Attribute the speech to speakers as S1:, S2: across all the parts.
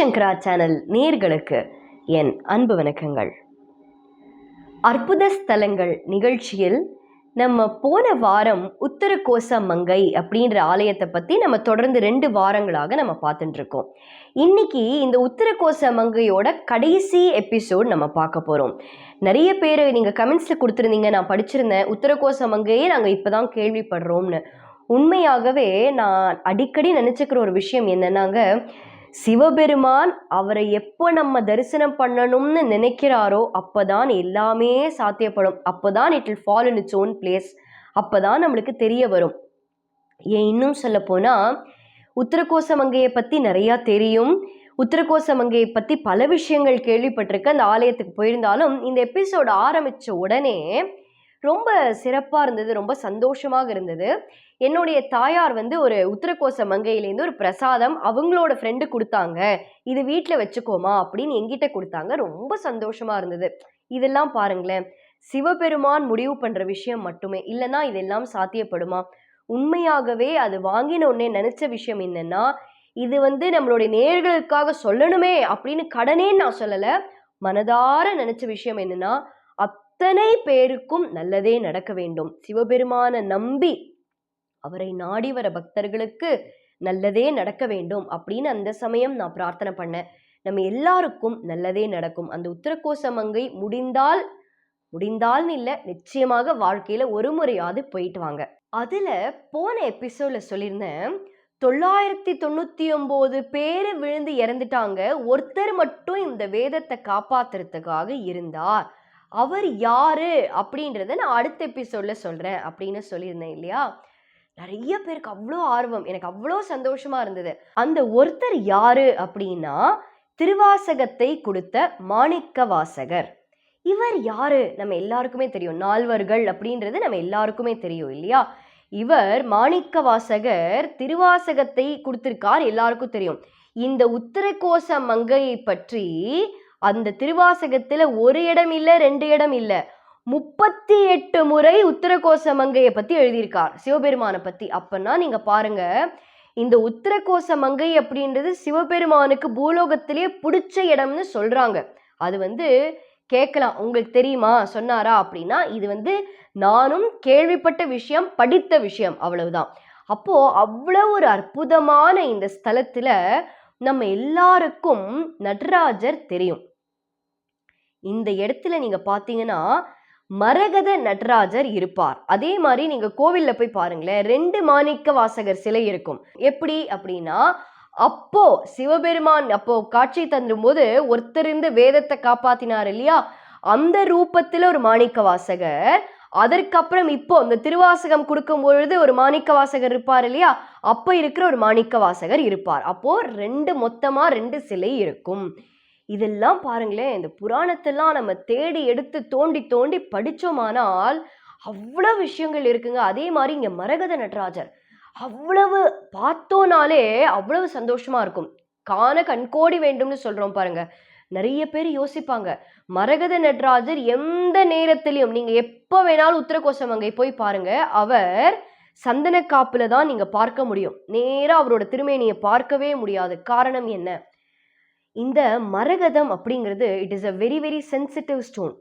S1: சங்கரா channel நேர்களுக்கு என் அன்பு வணக்கங்கள். அற்புத ஸ்தலங்கள் நிகழ்ச்சியில் நம்ம போன வாரம் உத்தரகோச மங்கை அப்படின்ற ஆலயத்தை பற்றி நம்ம தொடர்ந்து ரெண்டு வாரங்களாக நம்ம பார்த்துட்டு இருக்கோம். இன்னைக்கு இந்த உத்தரகோச மங்கையோட கடைசி எபிசோட் நம்ம பார்க்க போகிறோம் நிறைய பேர் நீங்கள் கமெண்ட்ஸில் கொடுத்துருந்தீங்க நான் படிச்சிருந்தேன் உத்தரகோச மங்கையே நாங்கள் இப்போ தான் கேள்விப்படுறோம்னு. உண்மையாகவே நான் அடிக்கடி நினச்சிக்கிற ஒரு விஷயம் என்னன்னாங்க சிவபெருமான் அவரை எப்போ நம்ம தரிசனம் பண்ணணும்னு நினைக்கிறாரோ அப்போதான் எல்லாமே சாத்தியப்படும். அப்போதான் it will follow in its own place அப்போதான் நம்மளுக்கு தெரிய வரும். ஏன் இன்னும் சொல்ல போனால் உத்தரகோச மங்கையை பற்றி நிறையா தெரியும். உத்தரகோச மங்கையை பற்றி பல விஷயங்கள் கேள்விப்பட்டிருக்க அந்த ஆலயத்துக்கு போயிருந்தாலும் இந்த எபிசோடு ஆரம்பித்த உடனே ரொம்ப சிறப்பாக இருந்தது ரொம்ப சந்தோஷமாக இருந்தது. என்னுடைய தாயார் வந்து ஒரு உத்தரகோச மங்கையிலேருந்து ஒரு பிரசாதம் அவங்களோட ஃப்ரெண்டு கொடுத்தாங்க. இது வீட்டில் வச்சுக்கோமா அப்படின்னு எங்கிட்ட கொடுத்தாங்க. ரொம்ப சந்தோஷமாக இருந்தது. இதெல்லாம் பாருங்களேன் சிவபெருமான் முடிவு பண்ணுற விஷயம் மட்டுமே இல்லைன்னா இதெல்லாம் சாத்தியப்படுமா? உண்மையாகவே அது வாங்கின உடனே நினச்ச விஷயம் என்னன்னா இது வந்து நம்மளுடைய நேர்களுக்காக சொல்லணுமே அப்படின்னு கடனே நான் சொல்லலை. மனதார நினச்ச விஷயம் என்னன்னா அத்தனை பேருக்கும் நல்லதே நடக்க வேண்டும். சிவபெருமான நம்பி அவரை நாடி வர பக்தர்களுக்கு நல்லதே நடக்க வேண்டும் அப்படின்னு அந்த சமயம் நான் பிரார்த்தனை பண்ணேன். நம்ம எல்லாருக்கும் நல்லதே நடக்கும். அந்த உத்தரக்கோச மங்கை முடிந்தால் முடிந்தால்னு இல்லை நிச்சயமாக வாழ்க்கையில ஒரு முறையாவது போயிட்டு வாங்க. அதுல போன எபிசோட்ல சொல்லியிருந்தேன் தொள்ளாயிரத்தி தொண்ணூத்தி ஒன்பது பேர் விழுந்து இறந்துட்டாங்க. ஒருத்தர் மட்டும் இந்த வேதத்தை காப்பாத்துறதுக்காக இருந்தார். அவர் யாரு அப்படின்றத நான் அடுத்த எபிசோடில் சொல்கிறேன் அப்படின்னு சொல்லியிருந்தேன் இல்லையா? நிறைய பேருக்கு அவ்வளோ ஆர்வம். எனக்கு அவ்வளோ சந்தோஷமா இருந்தது. அந்த ஒருத்தர் யாரு அப்படின்னா திருவாசகத்தை கொடுத்த மாணிக்க வாசகர் இவர் யாரு? நம்ம எல்லாருக்குமே தெரியும். நால்வர்கள் அப்படின்றது நம்ம எல்லாருக்குமே தெரியும் இல்லையா? இவர் மாணிக்க வாசகர் திருவாசகத்தை கொடுத்திருக்கார் எல்லாருக்கும் தெரியும். இந்த உத்தரகோச மங்கையை பற்றி அந்த திருவாசகத்துல ஒரு இடம் இல்லை ரெண்டு இடம் இல்லை. முப்பத்தி எட்டு முறை உத்தரகோச மங்கையை பத்தி எழுதியிருக்கார் சிவபெருமானை பத்தி. அப்பன்னா நீங்க பாருங்க இந்த உத்தரகோச மங்கை அப்படின்றது சிவபெருமானுக்கு பூலோகத்திலேயே பிடிச்ச இடம்னு சொல்றாங்க. அது வந்து கேட்கலாம் உங்களுக்கு தெரியுமா? சொன்னாரா அப்படின்னா இது வந்து நானும் கேள்விப்பட்ட விஷயம் படித்த விஷயம் அவ்வளவுதான். அப்போ அவ்வளவு ஒரு அற்புதமான இந்த ஸ்தலத்துல நம்ம எல்லாருக்கும் நடராஜர் தெரியும். இந்த இடத்துல நீங்க பாத்தீங்கன்னா மரகத நடராஜர் இருப்பார். அதே மாதிரி நீங்க கோவில்ல போய் பாருங்களேன் ரெண்டு மாணிக்க வாசகர் சிலை இருக்கும். எப்படி அப்படின்னா அப்போ சிவபெருமான் அப்போ காட்சி தந்துடும் போது ஒருத்தர் இருந்து வேதத்தை காப்பாத்தினார் இல்லையா? அந்த ரூபத்துல ஒரு மாணிக்க வாசகர் அதற்கப்புறம் இப்போ இந்த திருவாசகம் கொடுக்கும் பொழுது ஒரு மாணிக்க வாசகர் இருப்பார் இல்லையா? அப்போ இருக்கிற ஒரு மாணிக்க வாசகர் இருப்பார். அப்போ ரெண்டு மொத்தமா ரெண்டு சிலை இருக்கும். இதெல்லாம் பாருங்களேன் இந்த புராணத்தெல்லாம் நம்ம தேடி எடுத்து தோண்டி தோண்டி படிச்சோமானால் அவ்வளவு விஷயங்கள் இருக்குங்க. அதே மாதிரி இங்கே மரகத நடராஜர் அவ்வளவு பார்த்தோனாலே அவ்வளவு சந்தோஷமாக இருக்கும். காண கண்கோடி வேண்டும்னு சொல்கிறோம் பாருங்க. நிறைய பேர் யோசிப்பாங்க மரகத நடராஜர் எந்த நேரத்திலையும் நீங்கள் எப்போ வேணாலும் உத்தரகோசமங்கை போய் பாருங்க அவர் சந்தன காப்பில் தான் நீங்கள் பார்க்க முடியும். நேராக அவரோட திருமேனியை பார்க்கவே முடியாது. காரணம் என்ன? இந்த மரகதம் அப்படிங்கிறது it is a very very sensitive stone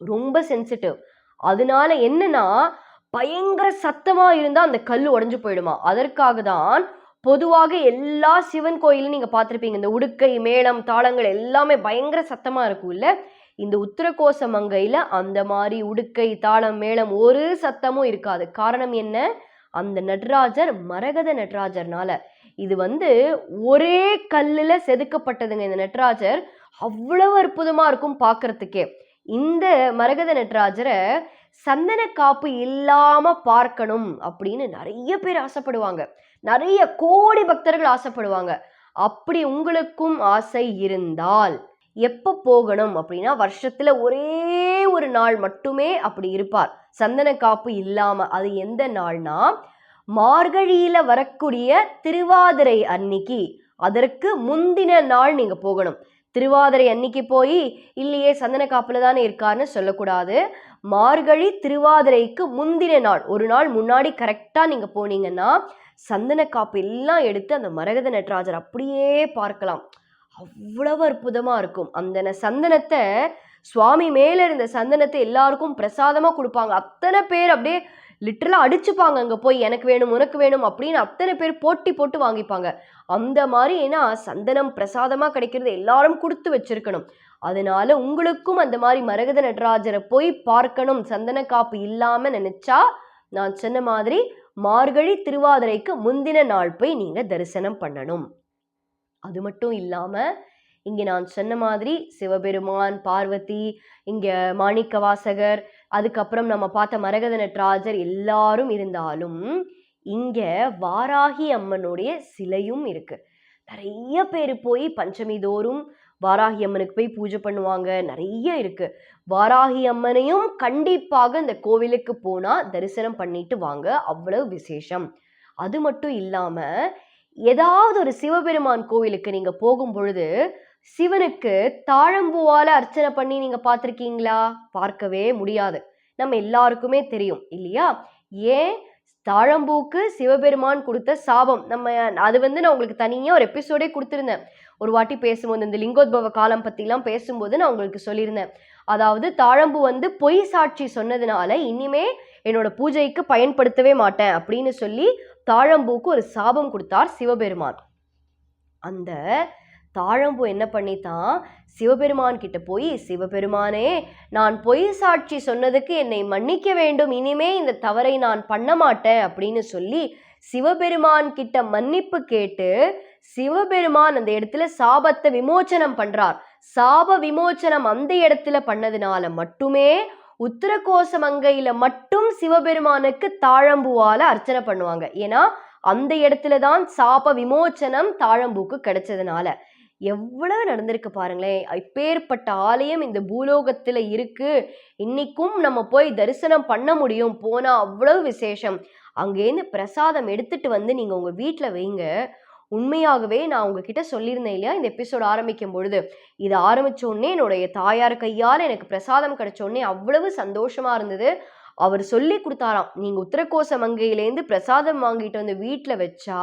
S1: ரொம்ப சென்சிட்டிவ் அதனால என்னன்னா பயங்கர சத்தமா இருந்தா அந்த கல் உடஞ்சு போயிடுமா. அதற்காக தான் பொதுவாக எல்லா சிவன் கோயிலும் நீங்க பார்த்துருப்பீங்க. இந்த உடுக்கை மேளம் தாளங்கள் எல்லாமே பயங்கர சத்தமா இருக்கும் இல்ல? இந்த உத்தரகோச மங்கையில அந்த மாதிரி உடுக்கை தாளம் மேளம் ஒரு சத்தமும் இருக்காது. காரணம் என்ன? அந்த நடராஜர் மரகத நடராஜர்னால. இது வந்து ஒரே கல்லில் செதுக்கப்பட்டதுங்க இந்த நட்ராஜர். அவ்வளவு அற்புதமாக இருக்கும் பார்க்கறதுக்கே. இந்த மரகத நட்ராஜரை சந்தன காப்பு இல்லாம பார்க்கணும் அப்படின்னு நிறைய பேர் ஆசைப்படுவாங்க. நிறைய கோடி பக்தர்கள் ஆசைப்படுவாங்க. அப்படி உங்களுக்கும் ஆசை இருந்தால் எப்போ போகணும் அப்படின்னா வருஷத்துல ஒரே ஒரு நாள் மட்டுமே அப்படி இருப்பார். சந்தன காப்பு இல்லாம அது எந்த நாள்னா மார்கழியில வரக்கூடிய திருவாதிரை அன்னைக்கு அதற்கு முந்தின நாள் நீங்க போகணும். திருவாதிரை அன்னைக்கு போய் இல்லையே சந்தன காப்புல தானே இருக்காருன்னு சொல்லக்கூடாது. மார்கழி திருவாதிரைக்கு முந்தின நாள் ஒரு நாள் முன்னாடி கரெக்டாக நீங்கள் போனீங்கன்னா சந்தன காப்பு எல்லாம் எடுத்து அந்த மரகத நடராஜர் அப்படியே பார்க்கலாம். அவ்வளவு அற்புதமாக இருக்கும். அந்த சந்தனத்தை சுவாமி மேலே இருந்த சந்தனத்தை எல்லாருக்கும் பிரசாதமாக கொடுப்பாங்க. அத்தனை பேர் அப்படியே லிட்டரலாக அடிச்சுப்பாங்க அங்கே போய் எனக்கு வேணும் உனக்கு வேணும் அப்படின்னு அத்தனை பேர் போட்டி போட்டு வாங்கிப்பாங்க. அந்த மாதிரி ஏன்னா சந்தனம் பிரசாதமாக கிடைக்கிறது எல்லாரும் கொடுத்து வச்சிருக்கணும். அதனால உங்களுக்கும் அந்த மாதிரி மரகத நடராஜரை போய் பார்க்கணும். சந்தன காப்பு இல்லாமல் நினச்சா நான் சொன்ன மாதிரி மார்கழி திருவாதிரைக்கு முந்தின நாள் போய் நீங்கள் தரிசனம் பண்ணணும். அது மட்டும் இல்லாமல் இங்கே நான் சொன்ன மாதிரி சிவபெருமான் பார்வதி இங்கே மாணிக்க வாசகர் அதுக்கப்புறம் நம்ம பார்த்த மரகத நடராஜர் எல்லாரும் இருந்தாலும் இங்கே வாராகி அம்மனுடைய சிலையும் இருக்கு. நிறைய பேர் போய் பஞ்சமி தோறும் வாராகி அம்மனுக்கு போய் பூஜை பண்ணுவாங்க. நிறைய இருக்கு. வாராகி அம்மனையும் கண்டிப்பாக இந்த கோவிலுக்கு போனால் தரிசனம் பண்ணிட்டு வாங்க. அவ்வளவு விசேஷம். அது மட்டும் இல்லாமல் ஏதாவது ஒரு சிவபெருமான் கோவிலுக்கு நீங்கள் போகும் பொழுது சிவனுக்கு தாழம்பூவால அர்ச்சனை பண்ணி நீங்க பார்த்துருக்கீங்களா? பார்க்கவே முடியாது. நம்ம எல்லாருக்குமே தெரியும் இல்லையா? ஏன்? தாழம்பூக்கு சிவபெருமான் கொடுத்த சாபம். நம்ம அது வந்து நான் உங்களுக்கு தனியாக ஒரு எபிசோடே கொடுத்துருந்தேன். ஒரு வாட்டி பேசும்போது இந்த லிங்கோத்பவ காலம் பற்றிலாம் பேசும்போது நான் உங்களுக்கு சொல்லியிருந்தேன். அதாவது தாழம்பூ வந்து பொய் சாட்சி சொன்னதுனால இனிமே என்னோட பூஜைக்கு பயன்படுத்தவே மாட்டேன் அப்படின்னு சொல்லி தாழம்பூக்கு ஒரு சாபம் கொடுத்தார் சிவபெருமான். அந்த தாழம்பூ என்ன பண்ணித்தான்? சிவபெருமான் கிட்ட போய் சிவபெருமானே நான் பொய் சாட்சி சொன்னதுக்கு என்னை மன்னிக்க வேண்டும். இனிமே இந்த தவறை நான் பண்ண மாட்டேன். அப்படின்னு சொல்லி சிவபெருமான் கிட்ட மன்னிப்பு கேட்டு சிவபெருமான் அந்த இடத்துல சாபத்தை விமோச்சனம் பண்றார். சாப விமோச்சனம் அந்த இடத்துல பண்ணதுனால மட்டுமே உத்தரகோச மங்கையில மட்டும் சிவபெருமானுக்கு தாழம்பூவால அர்ச்சனை பண்ணுவாங்க. ஏன்னா அந்த இடத்துல தான் சாப விமோச்சனம் தாழம்பூக்கு கிடைச்சதுனால. எவ்வளவு நடந்திருக்கு பாருங்களேன். இப்பேற்பட்ட ஆலயம் இந்த பூலோகத்தில் இருக்கு. இன்னைக்கும் நம்ம போய் தரிசனம் பண்ண முடியும். போனால் அவ்வளவு விசேஷம். அங்கேருந்து பிரசாதம் எடுத்துட்டு வந்து நீங்கள் உங்கள் வீட்டில் வைங்க. உண்மையாகவே நான் உங்ககிட்ட சொல்லியிருந்தேன் இல்லையா? இந்த எபிசோட் ஆரம்பிக்கும் பொழுது. இது ஆரம்பித்தோடனே என்னுடைய தாயார் கையால் எனக்கு பிரசாதம் கிடைச்சோடனே அவ்வளவு சந்தோஷமாக இருந்தது. அவர் சொல்லி கொடுத்தாராம். நீங்கள் உத்தரகோச மங்கையிலேருந்து பிரசாதம் வாங்கிட்டு வந்து வீட்டில் வச்சா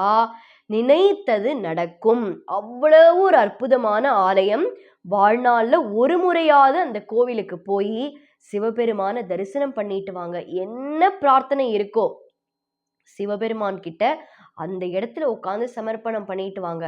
S1: நினைத்தது நடக்கும். அவ்வளவு ஒரு அற்புதமான ஆலயம். வாழ்நாளில் ஒரு முறையாவது அந்த கோவிலுக்கு போய் சிவபெருமான தரிசனம் பண்ணிட்டு வாங்க. என்ன பிரார்த்தனை இருக்கோ சிவபெருமான் கிட்ட அந்த இடத்துல உட்காந்து சமர்ப்பணம் பண்ணிட்டு வாங்க.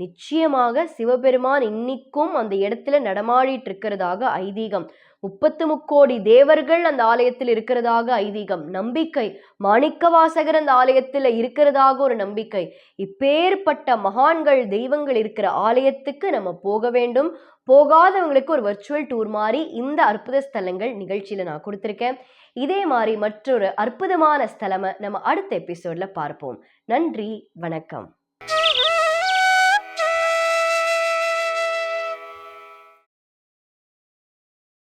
S1: நிச்சயமாக சிவபெருமான் இன்னிக்கும் அந்த இடத்துல நடமாடிட்டு இருக்கிறதாக ஐதீகம். முப்பத்து முக்கோடி தேவர்கள் அந்த ஆலயத்தில் இருக்கிறதாக ஐதீகம். நம்பிக்கை. மாணிக்கவாசகர் அந்த ஆலயத்தில் இருக்கிறதாக ஒரு நம்பிக்கை. இப்பேற்பட்ட மகான்கள் தெய்வங்கள் இருக்கிற ஆலயத்துக்கு நம்ம போக வேண்டும். போகாதவங்களுக்கு ஒரு வர்ச்சுவல் டூர் மாதிரி இந்த அற்புத ஸ்தலங்கள் நிகழ்ச்சியில் நான் கொடுத்துருக்கேன். இதே மாதிரி மற்றொரு அற்புதமான ஸ்தலமை நம்ம அடுத்த எபிசோடில் பார்ப்போம். நன்றி. வணக்கம்.